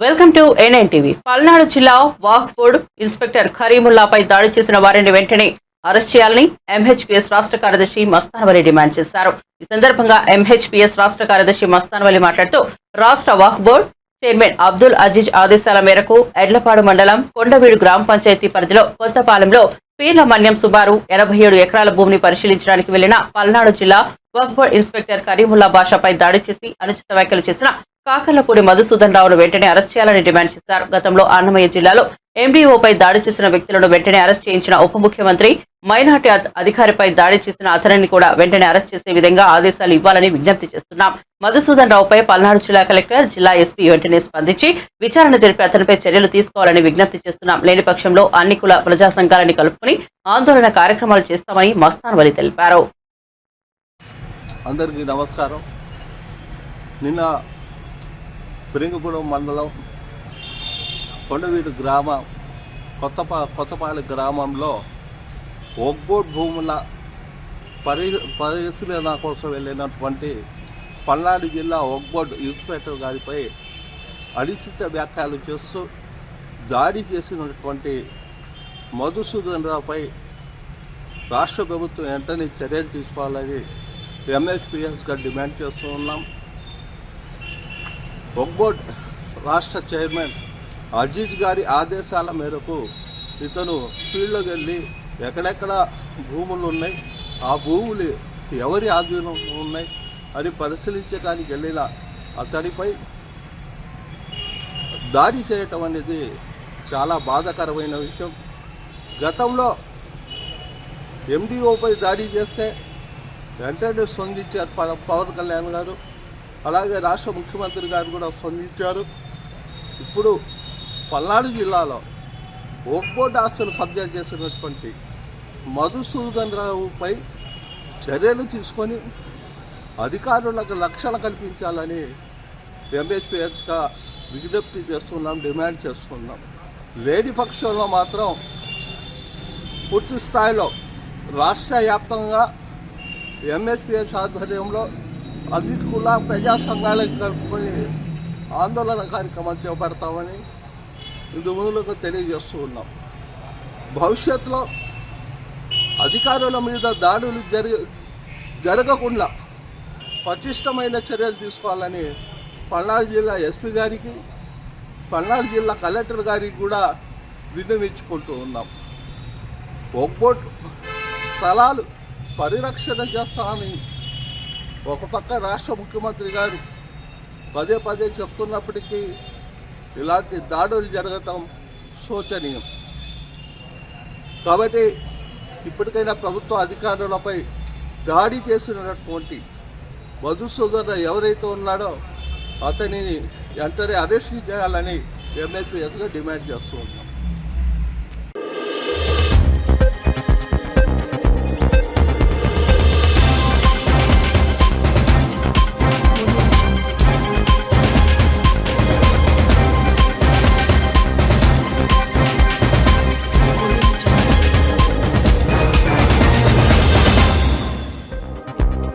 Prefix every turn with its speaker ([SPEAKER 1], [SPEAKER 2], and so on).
[SPEAKER 1] Welcome to NN TV. Palnadu జిల్లా Waqf board inspector ఖరీముల్లాపై దాడి చేసిన వారిని వెంటనే అరెస్ట్ చేయాలని ఎంహెచ్పిఎస్ రాష్ట్ర కార్యదర్శి మస్తానవలి డిమాండ్ చేశారు. ఈ సందర్భంగా ఎంహెచ్పిఎస్ రాష్ట్ర కార్యదర్శి మస్తానవలి మాట్లాడుతూ రాష్ట్ర వాక్ బోర్డు చైర్మన్ అబ్దుల్ అజీజ్ ఆదేశాల మేరకు ఎడ్లపాడు మండలం కొండవీడు గ్రామ పంచాయతీ పరిధిలో కొత్తపాలెంలో పీర్ల మన్యం సుమారు ఎనభై ఏడు ఎకరాల భూమిని పరిశీలించడానికి వెళ్ళిన పల్నాడు జిల్లా వక్ఫ్ బోర్డ్ ఇన్స్పెక్టర్ కరీముల్లా బాషాపై దాడి చేసి అనుచిత వ్యాఖ్యలు చేసిన కాకర్లపూడి మధుసూదన్ రావును వెంటనే అరెస్ట్ చేయాలని డిమాండ్ చేశారు. గతంలో అన్నమయ్య జిల్లాలో ఎండీఓపై దాడి చేసిన వ్యక్తులను వెంటనే అరెస్ట్ చేయించిన ఉప ముఖ్యమంత్రి మైనార్టీ అధికారిపై దాడి చేసిన అతనిని కూడా వెంటనే అరెస్ట్ చేసే విధంగా ఆదేశాలు ఇవ్వాలని విజ్ఞప్తి చేస్తున్నాం. మధుసూదన్ రావుపై పల్నాడు జిల్లా కలెక్టర్ జిల్లా ఎస్పీ వెంటనే స్పందించి విచారణ జరిపి అతనిపై చర్యలు తీసుకోవాలని విజ్ఞప్తి చేస్తున్నాం. లేని పక్షంలో అన్ని కుల ప్రజా సంఘాలని కలుపుకుని ఆందోళన కార్యక్రమాలు చేస్తామని మస్తాన్ వలి తెలిపారు.
[SPEAKER 2] అందరికీ నమస్కారం. నిన్న పెరింగగూడెం మండలం కొండవీడు గ్రామం కొత్తపా కొత్తపాలెం గ్రామంలో ఒగ్గోడ్ భూముల పరి పరిశీలన కోసం వెళ్ళినటువంటి పల్నాడు జిల్లా ఒగ్గోడ్ ఇన్స్పెక్టర్ గారిపై అనిశ్చిత వ్యాఖ్యలు చేస్తూ దాడి చేసినటువంటి మధుసూదన్ రావుపై రాష్ట్ర ప్రభుత్వం వెంటనే చర్యలు తీసుకోవాలని ఎంఎస్పిఎస్గా డిమాండ్ చేస్తూ ఉన్నాం. ఒగ్బోర్డ్ రాష్ట్ర చైర్మన్ అజీజ్ గారి ఆదేశాల మేరకు ఇతను ఫీల్డ్లోకి వెళ్ళి ఎక్కడెక్కడ భూములు ఉన్నాయి ఆ భూములు ఎవరి ఆధీనంలో ఉన్నాయి అని పరిశీలించడానికి వెళ్ళిన అతనిపై దాడి చేయటం అనేది చాలా బాధాకరమైన విషయం. గతంలో ఎండిఓపై దాడి చేస్తే వెంటనే స్పందించారు పవన్ కళ్యాణ్ గారు అలాగే రాష్ట్ర ముఖ్యమంత్రి గారు కూడా స్పందించారు. ఇప్పుడు పల్నాడు జిల్లాలో ఓక్బోర్డ్ ఆస్తులు కబ్జా చేసినటువంటి మధుసూదన్ రావుపై చర్యలు తీసుకొని అధికారులకు రక్షణ కల్పించాలని ఎంహెచ్పిహెచ్గా విజ్ఞప్తి చేస్తున్నాం డిమాండ్ చేస్తున్నాం. లేని పక్షంలో మాత్రం పూర్తి స్థాయిలో రాష్ట్ర వ్యాప్తంగా ఎంఎస్పిఎస్ ఆధ్వర్యంలో అన్ని కుల ప్రజా సంఘాలకు కలుపుకొని ఆందోళన కార్యక్రమం చేపడతామని ఇందు తెలియజేస్తూ ఉన్నాం. భవిష్యత్తులో అధికారుల మీద దాడులు జరి జరగకుండా పటిష్టమైన చర్యలు తీసుకోవాలని పల్నాడు జిల్లా ఎస్పీ గారికి పల్నాడు జిల్లా కలెక్టర్ గారికి కూడా విన్నవించుకుంటూ ఉన్నాం. ఒక్కోట్ స్థలాలు పరిరక్షణ చేస్తామని ఒక పక్క రాష్ట్ర ముఖ్యమంత్రి గారు పదే పదే చెప్తున్నప్పటికీ ఇలాంటి దాడులు జరగటం శోచనీయం. కాబట్టి ఇప్పటికైనా ప్రభుత్వ అధికారులపై దాడి చేసినటువంటి మధుసూదన్ ఎవరైతే ఉన్నాడో అతనిని వెంటనే అరెస్ట్ చేయాలని ఎంఎల్పీఎస్గా డిమాండ్ చేస్తూ ఉన్నాం.